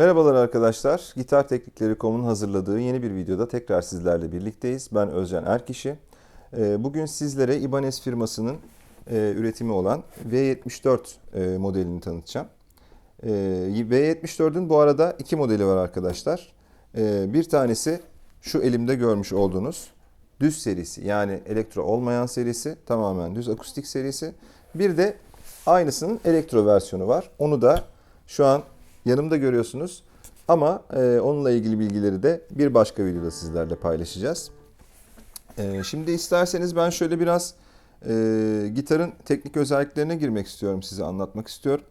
Merhabalar arkadaşlar. Gitar Teknikleri.com'un hazırladığı yeni bir videoda tekrar sizlerle birlikteyiz. Ben Özcan Erkişi. Ee, Bugün sizlere Ibanez firmasının e, üretimi olan V74 e, modelini tanıtacağım. Ee, V74'ün bu arada iki modeli var arkadaşlar. Ee, Bir tanesi şu elimde görmüş olduğunuz düz serisi yani elektro olmayan serisi tamamen düz akustik serisi. Bir de aynısının elektro versiyonu var. Onu da şu an yanımda görüyorsunuz. Ama e, onunla ilgili bilgileri de bir başka videoda sizlerle paylaşacağız. E, şimdi isterseniz ben şöyle biraz e, gitarın teknik özelliklerine girmek istiyorum, size anlatmak istiyorum.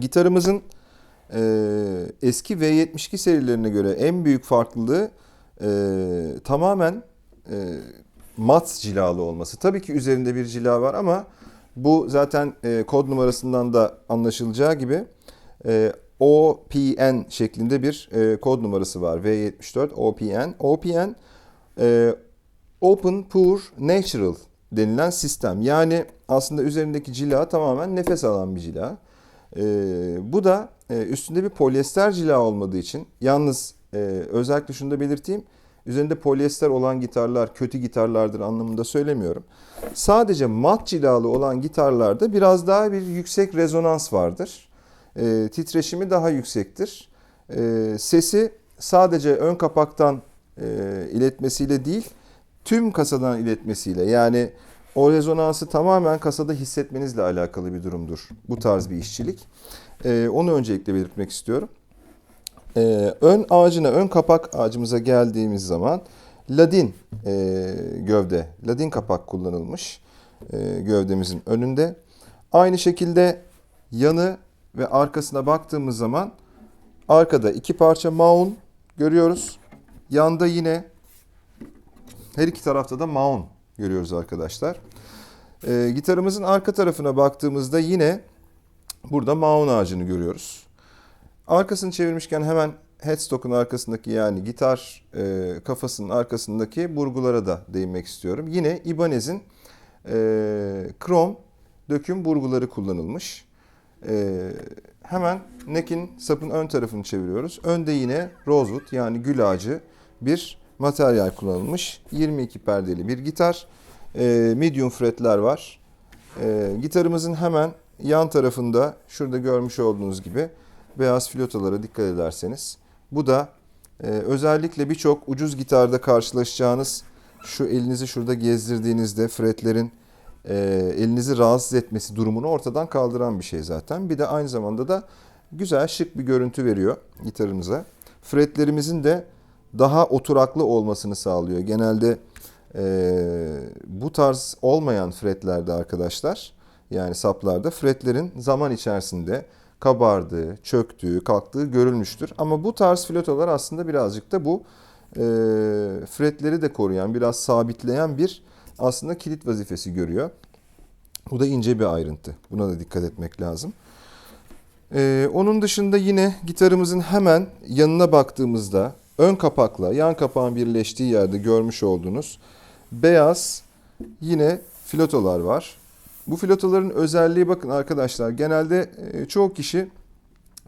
Gitarımızın e, eski V72 serilerine göre en büyük farklılığı e, tamamen e, mat cilalı olması. Tabii ki üzerinde bir cila var ama bu zaten e, kod numarasından da anlaşılacağı gibi e, OPN şeklinde bir e, kod numarası var. V74 OPN. OPN e, Open Poor Natural denilen sistem. Yani aslında üzerindeki cila tamamen nefes alan bir cila. E, bu da e, üstünde bir polyester cila olmadığı için yalnız e, özellikle şunu da belirteyim. Üzerinde polyester olan gitarlar kötü gitarlardır anlamında söylemiyorum. Sadece mat cilalı olan gitarlarda biraz daha bir yüksek rezonans vardır. E, titreşimi daha yüksektir. E, sesi sadece ön kapaktan e, iletmesiyle değil, tüm kasadan iletmesiyle yani o rezonansı tamamen kasada hissetmenizle alakalı bir durumdur. Bu tarz bir işçilik. E, onu öncelikle belirtmek istiyorum. E, ön ağacına, ön kapak ağacımıza geldiğimiz zaman ladin e, gövde, ladin kapak kullanılmış e, gövdemizin önünde. Aynı şekilde yanı ve arkasına baktığımız zaman arkada iki parça maun görüyoruz. Yanda yine her iki tarafta da maun görüyoruz arkadaşlar. E, gitarımızın arka tarafına baktığımızda yine burada maun ağacını görüyoruz. Arkasını çevirmişken hemen headstock'un arkasındaki yani gitar e, kafasının arkasındaki burgulara da değinmek istiyorum. Yine Ibanez'in e, krom döküm burguları kullanılmış. E, hemen neck'in sapın ön tarafını çeviriyoruz. Önde yine rosewood yani gül ağacı bir materyal kullanılmış. 22 perdeli bir gitar. E, medium fretler var. E, gitarımızın hemen yan tarafında şurada görmüş olduğunuz gibi beyaz filotalara dikkat ederseniz. Bu da e, özellikle birçok ucuz gitarda karşılaşacağınız şu elinizi şurada gezdirdiğinizde fretlerin e, elinizi rahatsız etmesi durumunu ortadan kaldıran bir şey zaten. Bir de aynı zamanda da güzel şık bir görüntü veriyor gitarımıza. Fretlerimizin de daha oturaklı olmasını sağlıyor. Genelde e, bu tarz olmayan fretlerde arkadaşlar yani saplarda fretlerin zaman içerisinde kabardığı, çöktüğü, kalktığı görülmüştür. Ama bu tarz filotolar aslında birazcık da bu e, fretleri de koruyan, biraz sabitleyen bir aslında kilit vazifesi görüyor. Bu da ince bir ayrıntı. Buna da dikkat etmek lazım. E, onun dışında yine gitarımızın hemen yanına baktığımızda ön kapakla yan kapağın birleştiği yerde görmüş olduğunuz beyaz yine filotolar var. Bu filotoların özelliği bakın arkadaşlar genelde e, çoğu kişi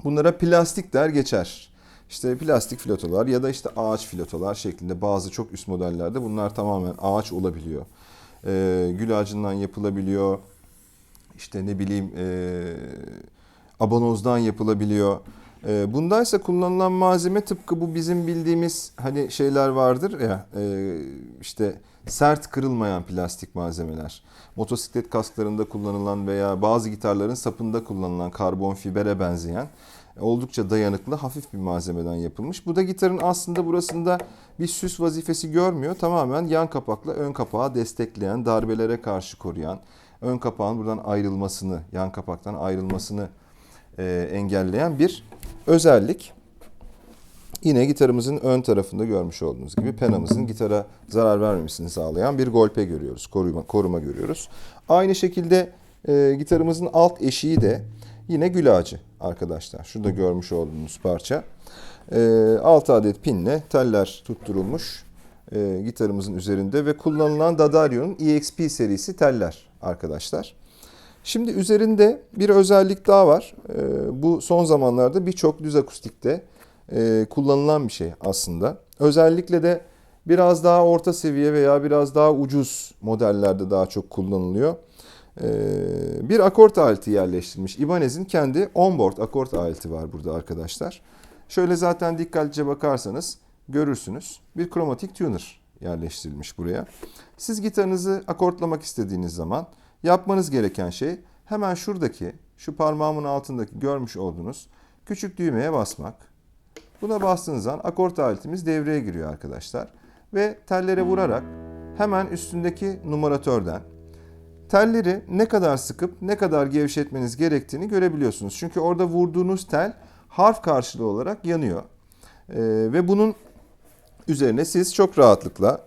bunlara plastik der geçer. İşte plastik filotolar ya da işte ağaç filotolar şeklinde bazı çok üst modellerde bunlar tamamen ağaç olabiliyor. Ee, gül ağacından yapılabiliyor. İşte ne bileyim e, abanozdan yapılabiliyor. E, bundaysa kullanılan malzeme tıpkı bu bizim bildiğimiz hani şeyler vardır ya e, işte sert kırılmayan plastik malzemeler. Motosiklet kasklarında kullanılan veya bazı gitarların sapında kullanılan karbon fibere benzeyen oldukça dayanıklı hafif bir malzemeden yapılmış. Bu da gitarın aslında burasında bir süs vazifesi görmüyor. Tamamen yan kapakla ön kapağı destekleyen, darbelere karşı koruyan, ön kapağın buradan ayrılmasını, yan kapaktan ayrılmasını e, engelleyen bir özellik. Yine gitarımızın ön tarafında görmüş olduğunuz gibi penamızın gitara zarar vermemesini sağlayan bir golpe görüyoruz. Koruma, koruma görüyoruz. Aynı şekilde e, gitarımızın alt eşiği de yine gül ağacı arkadaşlar. Şurada görmüş olduğunuz parça. E, 6 adet pinle teller tutturulmuş e, gitarımızın üzerinde ve kullanılan Dadario'nun EXP serisi teller arkadaşlar. Şimdi üzerinde bir özellik daha var. Ee, bu son zamanlarda birçok düz akustikte kullanılan bir şey aslında. Özellikle de biraz daha orta seviye veya biraz daha ucuz modellerde daha çok kullanılıyor. Ee, bir akort aleti yerleştirilmiş. Ibanez'in kendi onboard akort aleti var burada arkadaşlar. Şöyle zaten dikkatlice bakarsanız görürsünüz. Bir kromatik tuner yerleştirilmiş buraya. Siz gitarınızı akortlamak istediğiniz zaman yapmanız gereken şey hemen şuradaki şu parmağımın altındaki görmüş olduğunuz küçük düğmeye basmak. Buna bastığınız zaman akort aletimiz devreye giriyor arkadaşlar. Ve tellere vurarak hemen üstündeki numaratörden telleri ne kadar sıkıp ne kadar gevşetmeniz gerektiğini görebiliyorsunuz. Çünkü orada vurduğunuz tel harf karşılığı olarak yanıyor. Ee, ve bunun üzerine siz çok rahatlıkla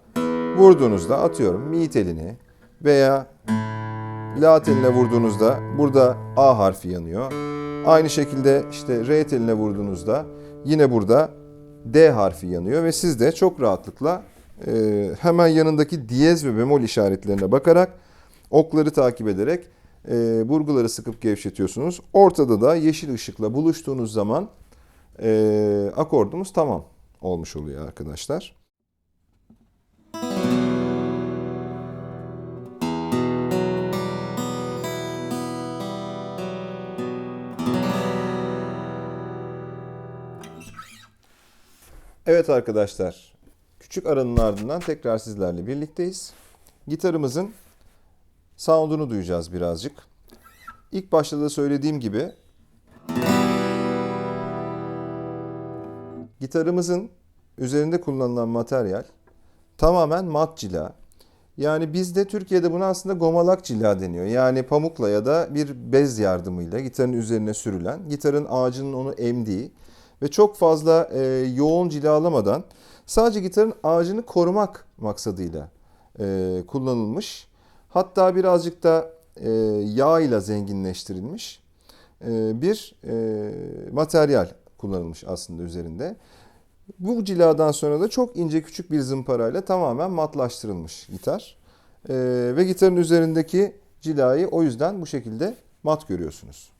vurduğunuzda atıyorum mi telini veya la teline vurduğunuzda burada A harfi yanıyor. Aynı şekilde işte R teline vurduğunuzda yine burada D harfi yanıyor ve siz de çok rahatlıkla e, hemen yanındaki diyez ve bemol işaretlerine bakarak okları takip ederek e, burguları sıkıp gevşetiyorsunuz. Ortada da yeşil ışıkla buluştuğunuz zaman e, akordumuz tamam olmuş oluyor arkadaşlar. Evet arkadaşlar, küçük aranın ardından tekrar sizlerle birlikteyiz. Gitarımızın sound'unu duyacağız birazcık. İlk başta da söylediğim gibi gitarımızın üzerinde kullanılan materyal tamamen mat cila. Yani bizde Türkiye'de buna aslında gomalak cila deniyor. Yani pamukla ya da bir bez yardımıyla gitarın üzerine sürülen, gitarın ağacının onu emdiği ve çok fazla e, yoğun cilalamadan sadece gitarın ağacını korumak maksadıyla e, kullanılmış. Hatta birazcık da e, yağ ile zenginleştirilmiş e, bir e, materyal kullanılmış aslında üzerinde. Bu ciladan sonra da çok ince küçük bir zımparayla tamamen matlaştırılmış gitar. Ve gitarın üzerindeki cilayı o yüzden bu şekilde mat görüyorsunuz.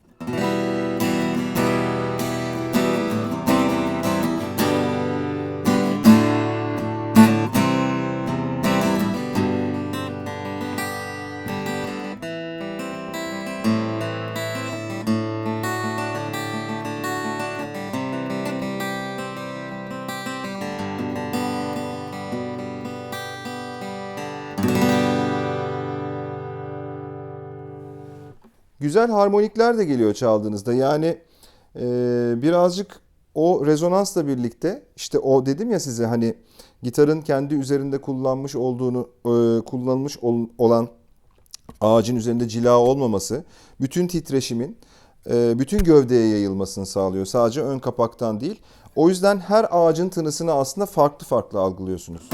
Güzel harmonikler de geliyor çaldığınızda. Yani e, birazcık o rezonansla birlikte işte o dedim ya size hani gitarın kendi üzerinde kullanmış olduğunu e, kullanılmış ol, olan ağacın üzerinde cila olmaması bütün titreşimin e, bütün gövdeye yayılmasını sağlıyor. Sadece ön kapaktan değil. O yüzden her ağacın tınısını aslında farklı farklı algılıyorsunuz.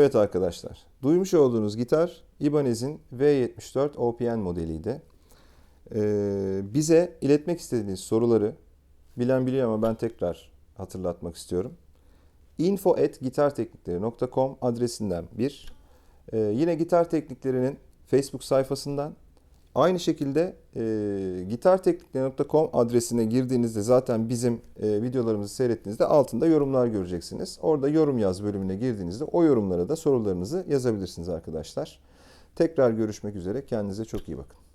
Evet arkadaşlar, duymuş olduğunuz gitar Ibanez'in V74 OPN modeliydi. Ee, bize iletmek istediğiniz soruları bilen biliyor ama ben tekrar hatırlatmak istiyorum. info@gitarteknikleri.com adresinden bir. Ee, yine Gitar Teknikleri'nin Facebook sayfasından Aynı şekilde e, gitarteknikleri.com adresine girdiğinizde zaten bizim e, videolarımızı seyrettiğinizde altında yorumlar göreceksiniz. Orada yorum yaz bölümüne girdiğinizde o yorumlara da sorularınızı yazabilirsiniz arkadaşlar. Tekrar görüşmek üzere. Kendinize çok iyi bakın.